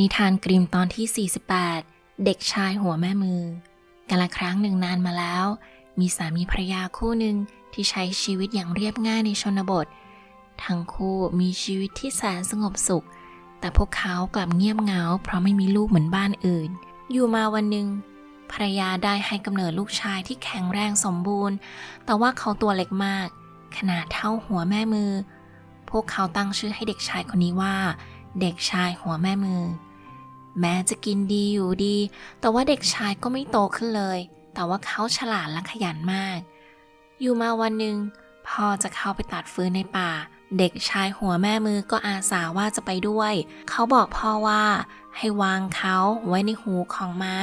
นิทานกริมตอนที่ 48 เด็กชายหัวแม่มือ กันละครั้งหนึ่งนานมาแล้ว มีสามีภรรยาคู่หนึ่งที่ใช้ชีวิตอย่างเรียบง่ายในชนบท ทั้งคู่มีชีวิตที่แสนสงบสุข แต่พวกเขากลับเงียบเหงา เพราะไม่มีลูกเหมือนบ้านอื่น อยู่มาวันหนึ่งภรรยาได้ให้กำเนิดลูกชายที่แข็งแรงสมบูรณ์ แต่ว่าเขาตัวเล็กมาก ขนาดเท่าหัวแม่มือ พวกเขาตั้งชื่อให้เด็กชายคนนี้ว่า เด็กชายหัวแม่มือ แม้จะกินดีอยู่ดี แต่ว่าเด็กชายก็ไม่โตขึ้นเลย แต่ว่าเขาฉลาดและขยันมาก อยู่มาวันหนึ่งพ่อจะเข้าไปตัดฟืนในป่า เด็กชายหัวแม่มือก็อาสาว่าจะไปด้วย เขาบอกพ่อว่าให้วางเขาไว้ในหูของม้า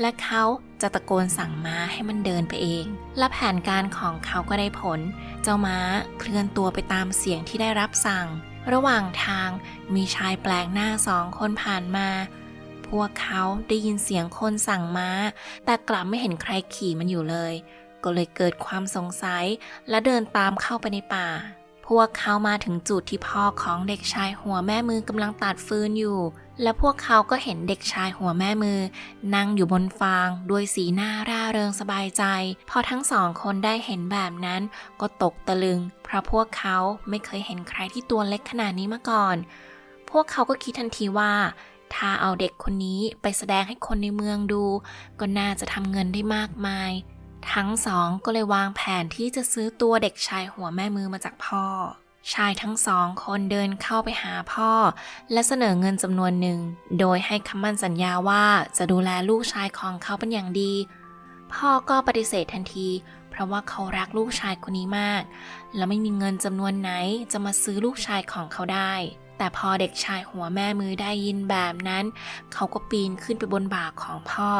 และเขาจะตะโกนสั่งม้าให้มันเดินไปเอง และแผนการของเขาก็ได้ผล เจ้าม้าเคลื่อนตัวไปตามเสียงที่ได้รับสั่ง ระหว่างทางมีชายแปลกหน้าสองคนผ่านมา พวกเขาได้ยินเสียงคนสั่งม้า แต่กลับไม่เห็นใครขี่มันอยู่เลย ก็เลยเกิดความสงสัยและเดินตามเข้าไปในป่า พวกเขามาถึงจุดที่พ่อของเด็กชายหัวแม่มือกำลังตัดฟืนอยู่ และพวกเขาก็เห็นเด็กชายหัวแม่มือ นั่งอยู่บนฟางด้วยสีหน้าร่าเริงสบายใจ พอทั้งสองคนได้เห็นแบบนั้น ก็ตกตะลึง เพราะพวกเขาไม่เคยเห็นใครที่ตัวเล็กขนาดนี้มาก่อน พวกเขาก็คิดทันทีว่า ถ้าเอาเด็กคนนี้ไปแสดงให้คนในเมืองดู ก็น่าจะทำเงินได้มากมาย ทั้งสองก็เลยวางแผนที่จะซื้อตัวเด็กชายหัวแม่มือมาจากพ่อ ชายทั้งสองคนเดินเข้าไปหาพ่อ และเสนอเงินจำนวนหนึ่ง โดยให้คำมั่นสัญญาว่าจะดูแลลูกชายของเขาเป็นอย่างดี พ่อก็ปฏิเสธทันที เพราะว่าเขารักลูกชายคนนี้มาก และไม่มีเงินจำนวนไหนจะมาซื้อลูกชายของเขาได้ แต่พอเด็กชายหัวแม่มือได้ยินแบบนั้น เขาก็ปีนขึ้นไปบนบ่าของพ่อ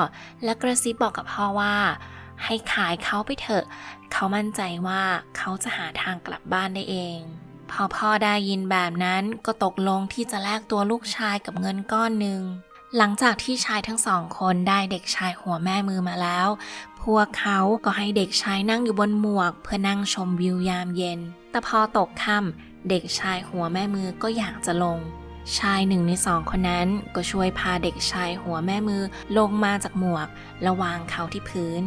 และกระซิบบอกกับพ่อว่าให้ขายเขาไปเถอะ เขามั่นใจว่าเขาจะหาทางกลับบ้านได้เอง พอพ่อได้ยินแบบนั้นก็ตกลงที่จะแลกตัวลูกชายกับเงินก้อนหนึ่ง หลังจากที่ชายทั้งสองคนได้เด็กชายหัวแม่มือมาแล้ว พวกเขาก็ให้เด็กชายนั่งอยู่บนหมวก เพื่อนั่งชมวิวยามเย็น แต่พอตกค่ำเด็กชายหัวแม่มือก็อยากจะลง ชายหนึ่งในสองคนนั้นก็ช่วยพาเด็กชายหัวแม่มือลงมาจากหมวกและวางเขาที่พื้น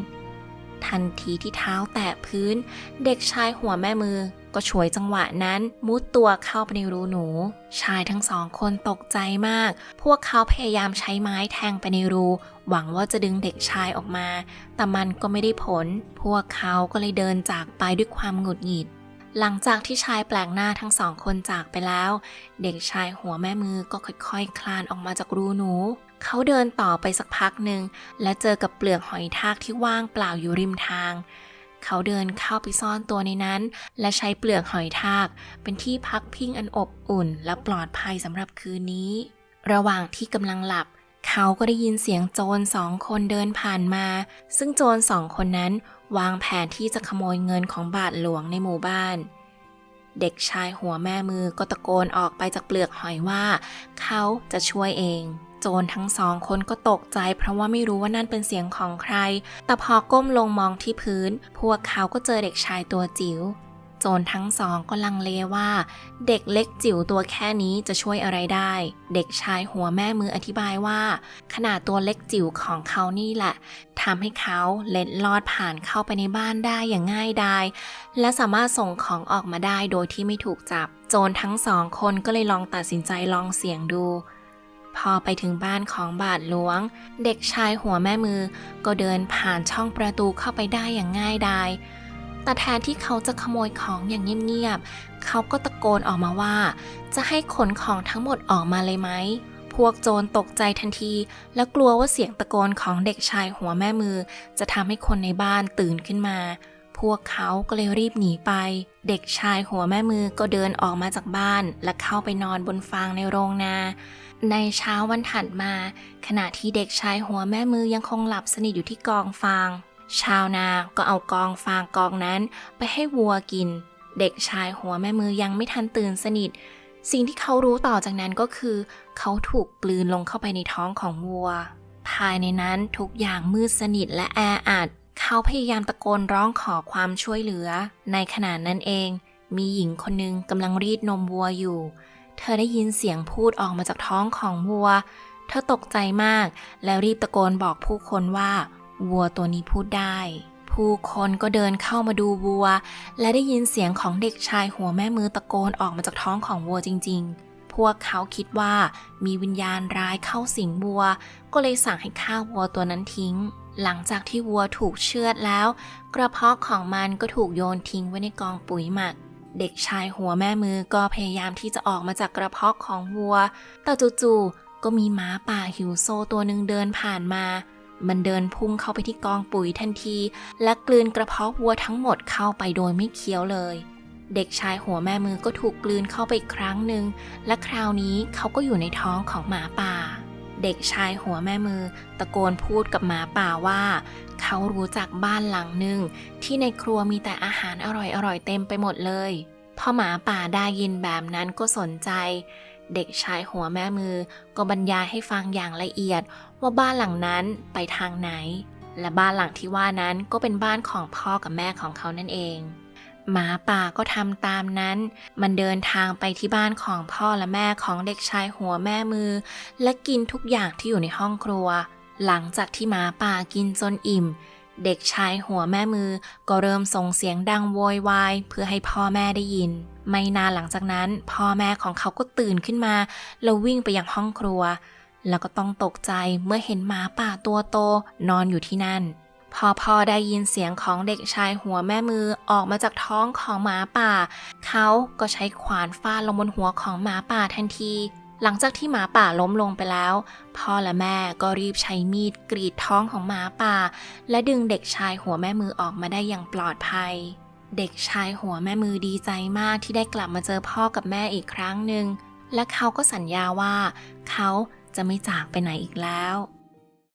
ทันทีที่เท้าแตะพื้น เด็กชายหัวแม่มือก็ฉวยจังหวะนั้นมุดตัวเข้าไปในรูหนู ชายทั้งสองคนตกใจมาก พวกเขาพยายามใช้ไม้แทงไปในรู หวังว่าจะดึงเด็กชายออกมา แต่มันก็ไม่ได้ผล พวกเขาก็เลยเดินจากไปด้วยความหงุดหงิด หลังจากที่ชายแปลกหน้าทั้งสองคนจากไปแล้ว เด็กชายหัวแม่มือก็ค่อยๆคลานออกมาจากรูหนู เขาเดินต่อไปสักพักหนึ่งและเจอกับเปลือกหอยทากที่ว่างเปล่าอยู่ริมทาง เขาเดินเข้าไปซ่อนตัวในนั้น และใช้เปลือกหอยทาก เป็นที่พักพิงอันอบอุ่น และปลอดภัยสำหรับคืนนี้ ระหว่างที่กำลังหลับ เขาก็ได้ยินเสียงโจรสองคนเดินผ่านมา ซึ่งโจรสองคนนั้นวางแผนที่จะขโมยเงินของบาทหลวงในหมู่บ้านเด็กชายหัวแม่มือก็ตะโกนออกไปจากเปลือกหอยว่า เขาจะช่วยเอง โจรทั้งสองคนก็ตกใจ เพราะว่าไม่รู้ว่านั่นเป็นเสียงของใคร แต่พอก้มลงมองที่พื้น พวกเขาก็เจอเด็กชายตัวจิ๋วโจรทั้งสองก็ลังเลว่า เด็กเล็กจิ๋วตัวแค่นี้จะช่วยอะไรได้ เด็กชายหัวแม่มืออธิบายว่า ขนาดตัวเล็กจิ๋วของเขานี่แหละทำให้เขาเล็ดลอดผ่านเข้าไปในบ้านได้อย่างง่ายดายและสามารถส่งของออกมาได้โดยที่ไม่ถูกจับ โจรทั้งสองคนก็เลยลองตัดสินใจลองเสี่ยงดู พอไปถึงบ้านของบาทหลวง เด็กชายหัวแม่มือ ก็เดินผ่านช่องประตูเข้าไปได้อย่างง่ายดายแต่แทนที่เขาจะขโมยของอย่างเงียบๆ เขาก็ตะโกนออกมาว่า จะให้ขนของทั้งหมดออกมาเลยไหม พวกโจรตกใจทันที และกลัวว่าเสียงตะโกนของเด็กชายหัวแม่มือ จะทำให้คนในบ้านตื่นขึ้นมา พวกเขาก็เลยรีบหนีไป เด็กชายหัวแม่มือก็เดินออกมาจากบ้าน และเข้าไปนอนบนฟางในโรงนา ในเช้าวันถัดมา ขณะที่เด็กชายหัวแม่มือยังคงหลับสนิทอยู่ที่กองฟาง ชาวนาก็เอากองฟางกองนั้นไปให้วัวกิน เด็กชายหัวแม่มือยังไม่ทันตื่นสนิท สิ่งที่เขารู้ต่อจากนั้นก็คือ เขาถูกกลืนลงเข้าไปในท้องของวัว ภายในนั้นทุกอย่างมืดสนิทและแออัด เขาพยายามตะโกนร้องขอความช่วยเหลือ ในขณะนั้นเอง มีหญิงคนหนึ่งกำลังรีดนมวัวอยู่ เธอได้ยินเสียงพูดออกมาจากท้องของวัว เธอตกใจมาก แล้วรีบตะโกนบอกผู้คนว่า วัวตัวนี้พูดได้ ผู้คนก็เดินเข้ามาดูวัว และได้ยินเสียงของเด็กชายหัวแม่มือตะโกนออกมาจากท้องของวัวจริง ๆ พวกเขาคิดว่ามีวิญญาณร้ายเข้าสิงวัว ก็เลยสั่งให้ฆ่าวัวตัวนั้นทิ้งหลังจากที่วัวถูกเชือดแล้ว กระเพาะของมันก็ถูกโยนทิ้งไว้ในกองปุ๋ยหมัก เด็กชายหัวแม่มือก็พยายามที่จะออกมาจากกระเพาะของวัว แต่จู่ๆก็มีหมาป่าหิวโซตัวหนึ่งเดินผ่านมา มันเดินพุ่งเข้าไปที่กองปุ๋ยทันที และกลืนกระเพาะวัวทั้งหมดเข้าไปโดยไม่เคี้ยวเลย เด็กชายหัวแม่มือก็ถูกกลืนเข้าไปอีกครั้งหนึ่ง และคราวนี้เขาก็อยู่ในท้องของหมาป่า เด็กชายหัวแม่มือ ตะโกนพูดกับหมาป่าว่า เขารู้จักบ้านหลังหนึ่งที่ในครัวมีแต่อาหารอร่อยๆเต็มไปหมดเลยพอหมาป่าได้ยินแบบนั้นก็สนใจ เด็กชายหัวแม่มือ ก็บรรยายให้ฟังอย่างละเอียดว่าบ้านหลังนั้นไปทางไหน และบ้านหลังที่ว่านั้นก็เป็นบ้านของพ่อกับแม่ของเขานั่นเอง หมาป่าก็ทำตามนั้น มันเดินทางไปที่บ้านของพ่อและแม่ของเด็กชายหัวแม่มือ และกินทุกอย่างที่อยู่ในห้องครัว หลังจากที่หมาป่ากินจนอิ่ม เด็กชายหัวแม่มือ ก็เริ่มส่งเสียงดังโวยวายเพื่อให้พ่อแม่ได้ยิน ไม่นานหลังจากนั้น พ่อแม่ของเขาก็ตื่นขึ้นมา แล้ววิ่งไปยังห้องครัว แล้วก็ต้องตกใจเมื่อเห็นหมาป่าตัวโตนอนอยู่ที่นั่น พอพ่อได้ยินเสียงของเด็กชายหัวแม่มือออกมาจากท้องของหมาป่า เขาก็ใช้ขวานฟาดลงบนหัวของหมาป่าทันที หลังจากที่หมาป่าล้มลงไปแล้ว พ่อและแม่ก็รีบใช้มีดกรีดท้องของหมาป่า และดึงเด็กชายหัวแม่มือออกมาได้อย่างปลอดภัย เด็กชายหัวแม่มือดีใจมากที่ได้กลับมาเจอพ่อกับแม่อีกครั้งหนึ่งและเขาก็สัญญาว่า เขาจะไม่จากไปไหนอีกแล้ว